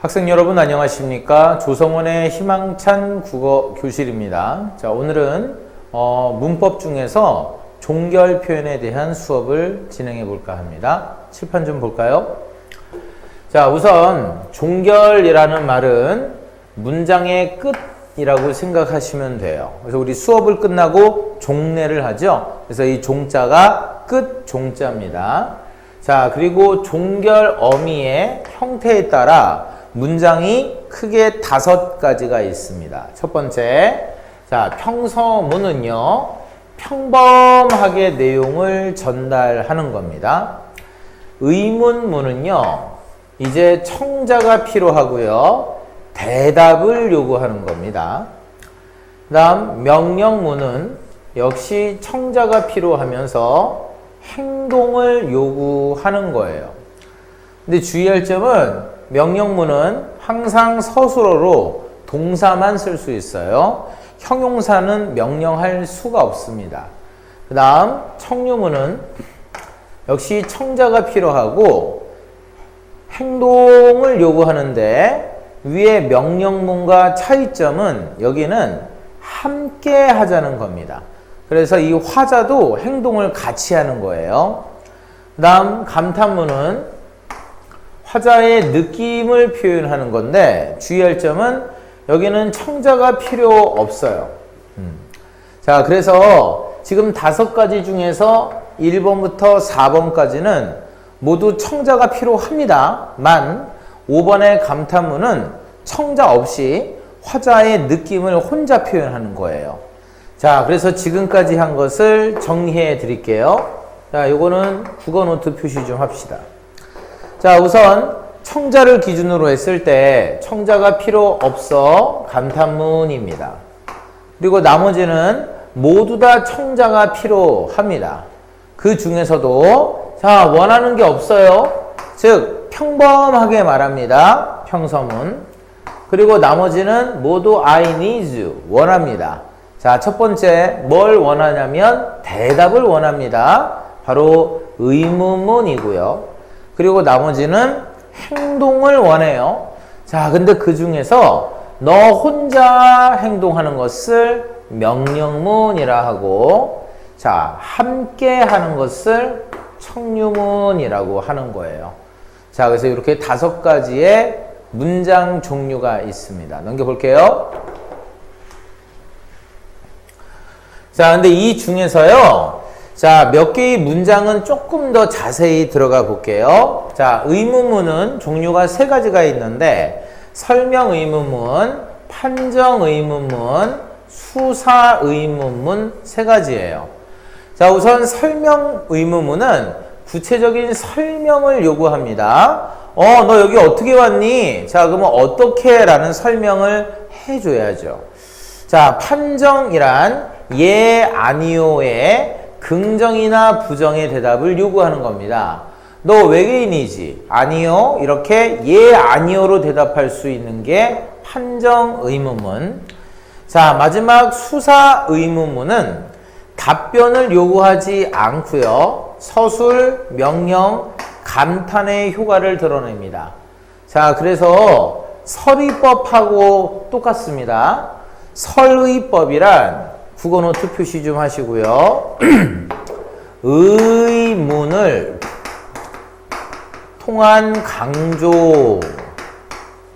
학생 여러분 안녕하십니까? 조성원의 희망찬 국어 교실입니다. 자, 오늘은 어, 문법 중에서 종결 표현에 대한 수업을 진행해 볼까 합니다. 칠판 좀 볼까요? 자, 우선 종결이라는 말은 문장의 끝이라고 생각하시면 돼요. 그래서 우리 수업을 끝나고 종례를 하죠. 그래서 이 종자가 끝 종자입니다. 자, 그리고 종결 어미의 형태에 따라 문장이 크게 다섯 가지가 있습니다. 첫 번째, 자, 평서문은요, 평범하게 내용을 전달하는 겁니다. 의문문은요, 이제 청자가 필요하고요, 대답을 요구하는 겁니다. 그 다음, 명령문은 역시 청자가 필요하면서 행동을 요구하는 거예요. 근데 주의할 점은 명령문은 항상 서술어로 동사만 쓸 수 있어요. 형용사는 명령할 수가 없습니다. 그 다음 청유문은 역시 청자가 필요하고 행동을 요구하는데 위에 명령문과 차이점은 여기는 함께 하자는 겁니다. 그래서 이 화자도 행동을 같이 하는 거예요. 그 다음 감탄문은 화자의 느낌을 표현하는 건데 주의할 점은 여기는 청자가 필요 없어요. 음. 자, 그래서 지금 다섯 가지 중에서 1번부터 4번까지는 모두 청자가 필요합니다. 만 5번의 감탄문은 청자 없이 화자의 느낌을 혼자 표현하는 거예요. 자, 그래서 지금까지 한 것을 정리해 드릴게요. 자, 요거는 국어 노트 표시 좀 합시다. 자, 우선 청자를 기준으로 했을 때 청자가 필요 없어 감탄문입니다. 그리고 나머지는 모두 다 청자가 필요합니다. 그 중에서도 자, 원하는 게 없어요. 즉, 평범하게 말합니다. 평서문. 그리고 나머지는 모두 I need 원합니다. 자, 첫 번째 뭘 원하냐면 대답을 원합니다. 바로 의문문이고요. 그리고 나머지는 행동을 원해요. 자, 근데 그 중에서 너 혼자 행동하는 것을 명령문이라 하고, 자, 함께 하는 것을 청유문이라고 하는 거예요. 자, 그래서 이렇게 다섯 가지의 문장 종류가 있습니다. 넘겨볼게요. 자, 근데 이 중에서요, 자, 몇 개의 문장은 조금 더 자세히 들어가 볼게요. 자, 의문문은 종류가 세 가지가 있는데, 설명 의문문, 판정 의문문, 수사 의문문 세 가지예요. 자, 우선 설명 의문문은 구체적인 설명을 요구합니다. 어, 너 여기 어떻게 왔니? 자, 그러면 어떻게? 라는 설명을 해줘야죠. 자, 판정이란 예, 아니요의 긍정이나 부정의 대답을 요구하는 겁니다. 너 외계인이지? 아니요. 이렇게 예, 아니요로 대답할 수 있는 게 판정 의문문. 자, 마지막 수사 의문문은 답변을 요구하지 않고요. 서술, 명령, 감탄의 효과를 드러냅니다. 자, 그래서 설의법하고 똑같습니다. 설의법이란 국어 노트 표시 좀 하시고요. 의문을 통한 강조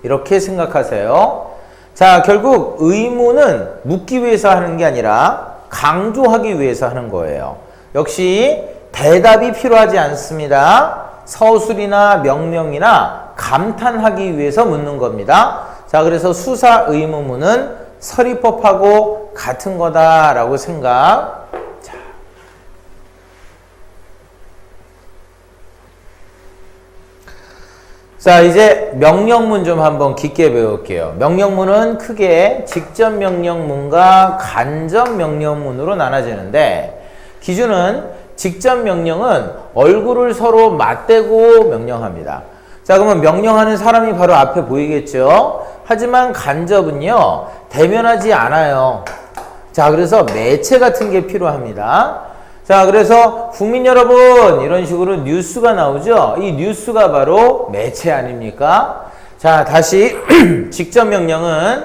이렇게 생각하세요. 자, 결국 의문은 묻기 위해서 하는 게 아니라 강조하기 위해서 하는 거예요. 역시 대답이 필요하지 않습니다. 서술이나 명령이나 감탄하기 위해서 묻는 겁니다. 자, 그래서 수사 의문문은 서리법하고 같은 거다라고 생각. 자. 자, 이제 명령문 좀 한번 깊게 배울게요. 명령문은 크게 직접 명령문과 간접 명령문으로 나눠지는데 기준은 직접 명령은 얼굴을 서로 맞대고 명령합니다. 자, 그러면 명령하는 사람이 바로 앞에 보이겠죠? 하지만 간접은요, 대면하지 않아요. 자, 그래서 매체 같은 게 필요합니다. 자, 그래서 국민 여러분, 이런 식으로 뉴스가 나오죠? 이 뉴스가 바로 매체 아닙니까? 자, 다시 직접 명령은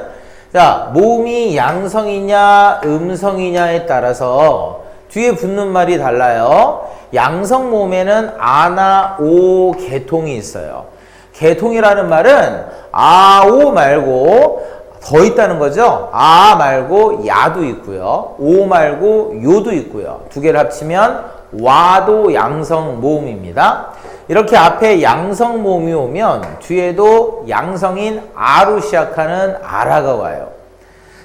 자, 모음이 양성이냐 음성이냐에 따라서 뒤에 붙는 말이 달라요. 양성 모음에는 아나 오 개통이 있어요. 개통이라는 말은 아오 말고 더 있다는 거죠. 아 말고 야도 있고요. 오 말고 요도 있고요. 두 개를 합치면 와도 양성 모음입니다. 이렇게 앞에 양성 모음이 오면 뒤에도 양성인 아로 시작하는 아라가 와요.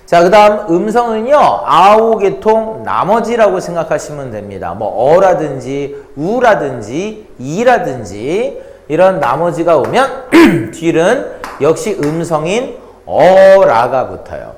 자, 그 다음 음성은요, 아오 계통 나머지라고 생각하시면 됩니다. 뭐, 어라든지, 우라든지, 이라든지, 이런 나머지가 오면, 뒤는 역시 음성인 어라가 붙어요.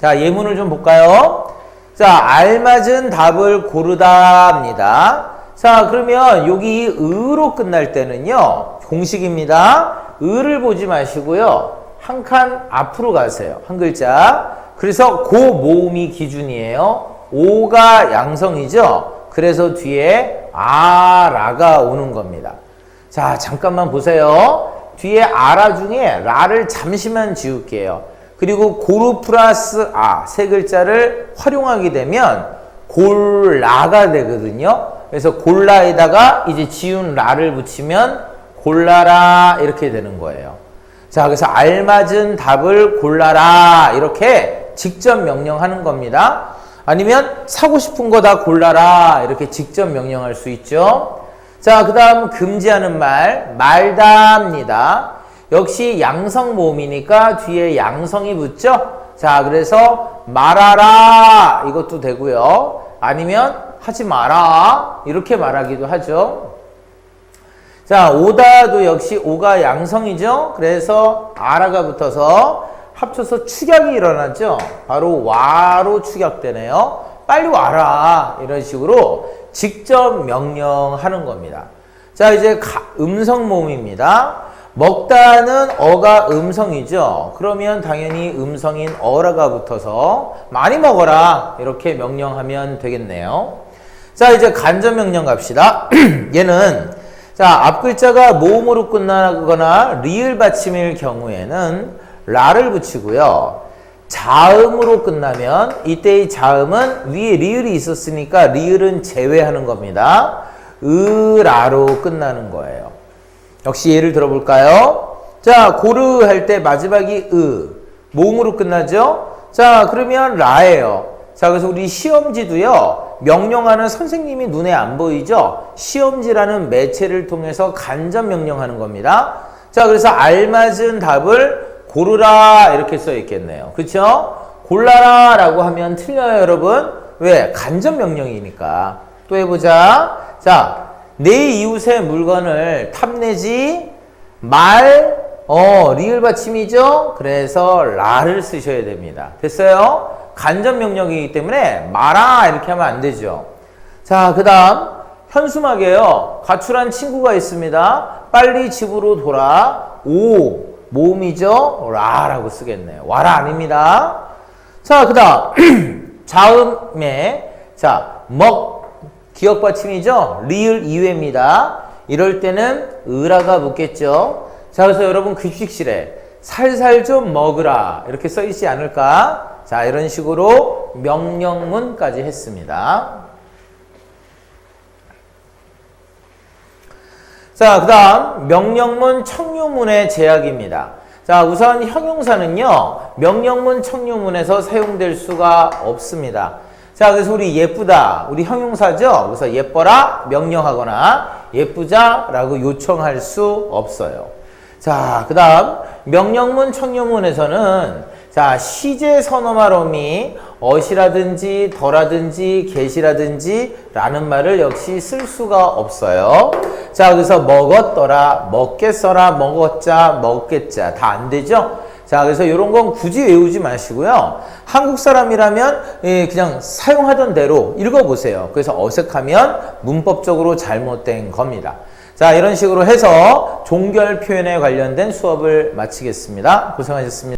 자, 예문을 좀 볼까요? 자, 알맞은 답을 고르다입니다. 자, 그러면 여기 의로 끝날 때는요, 공식입니다. 의를 보지 마시고요, 한 칸 앞으로 가세요. 한 글자. 그래서 고 모음이 기준이에요. 오가 양성이죠. 그래서 뒤에 아라가 오는 겁니다. 자, 잠깐만 보세요. 뒤에 아라 중에 라를 잠시만 지울게요. 그리고 고루 플러스 아, 세 글자를 활용하게 되면 골라가 되거든요. 그래서 골라에다가 이제 지운 라를 붙이면 골라라 이렇게 되는 거예요. 자, 그래서 알맞은 답을 골라라 이렇게 직접 명령하는 겁니다. 아니면 사고 싶은 거 다 골라라 이렇게 직접 명령할 수 있죠. 자, 그 다음 금지하는 말, 말다입니다. 역시 양성 모음이니까 뒤에 양성이 붙죠? 자, 그래서 말하라 이것도 되고요. 아니면 하지 마라 이렇게 말하기도 하죠. 자, 오다도 역시 오가 양성이죠. 그래서 아라가 붙어서 합쳐서 축약이 일어나죠. 바로 와로 축약되네요. 빨리 와라 이런 식으로 직접 명령하는 겁니다. 자, 이제 음성 모음입니다. 먹다는 어가 음성이죠. 그러면 당연히 음성인 어라가 붙어서 많이 먹어라 이렇게 명령하면 되겠네요. 자, 이제 간접 명령 갑시다. 얘는 자, 앞 글자가 모음으로 끝나거나 리을 받침일 경우에는 라를 붙이고요. 자음으로 끝나면 이때의 자음은 위에 리을이 있었으니까 리을은 제외하는 겁니다. 으라로 끝나는 거예요. 역시 예를 들어볼까요? 자, 고르 할 때 마지막이 으, 모음으로 끝나죠? 자, 그러면 라예요. 자, 그래서 우리 시험지도요, 명령하는 선생님이 눈에 안 보이죠? 시험지라는 매체를 통해서 간접 명령하는 겁니다. 자, 그래서 알맞은 답을 고르라 이렇게 써 있겠네요. 그렇죠? 골라라 라고 하면 틀려요, 여러분. 왜? 간접 명령이니까. 또 해보자. 자, 내 이웃의 물건을 탐내지 말, 어, 리을 받침이죠? 그래서 라를 쓰셔야 됩니다. 됐어요? 간접 명령이기 때문에 말아 이렇게 하면 안 되죠. 자, 그 다음 현수막에요. 가출한 친구가 있습니다. 빨리 집으로 돌아. 오, 모음이죠? 라라고 쓰겠네요. 와라 아닙니다. 자, 그 다음 자음에 자, 먹 기억 받침이죠? 리을 2회입니다. 이럴 때는 으라가 붙겠죠. 자, 그래서 여러분 규칙실에 살살 좀 먹으라 이렇게 써 있지 않을까? 자, 이런 식으로 명령문까지 했습니다. 자, 그 다음 명령문 청유문의 제약입니다. 자, 우선 형용사는요, 명령문 청유문에서 사용될 수가 없습니다. 자, 그래서 우리 예쁘다, 우리 형용사죠? 그래서 예뻐라, 명령하거나 예쁘자라고 요청할 수 없어요. 자, 그 다음 명령문 청유문에서는 자, 시제 선어말음이 어시라든지 더라든지 get이라든지 라는 말을 역시 쓸 수가 없어요. 자, 그래서 먹었더라, 먹겠어라, 먹었자, 먹겠자 다 안 되죠? 자, 그래서 이런 건 굳이 외우지 마시고요. 한국 사람이라면 예, 그냥 사용하던 대로 읽어보세요. 그래서 어색하면 문법적으로 잘못된 겁니다. 자, 이런 식으로 해서 종결 표현에 관련된 수업을 마치겠습니다. 고생하셨습니다.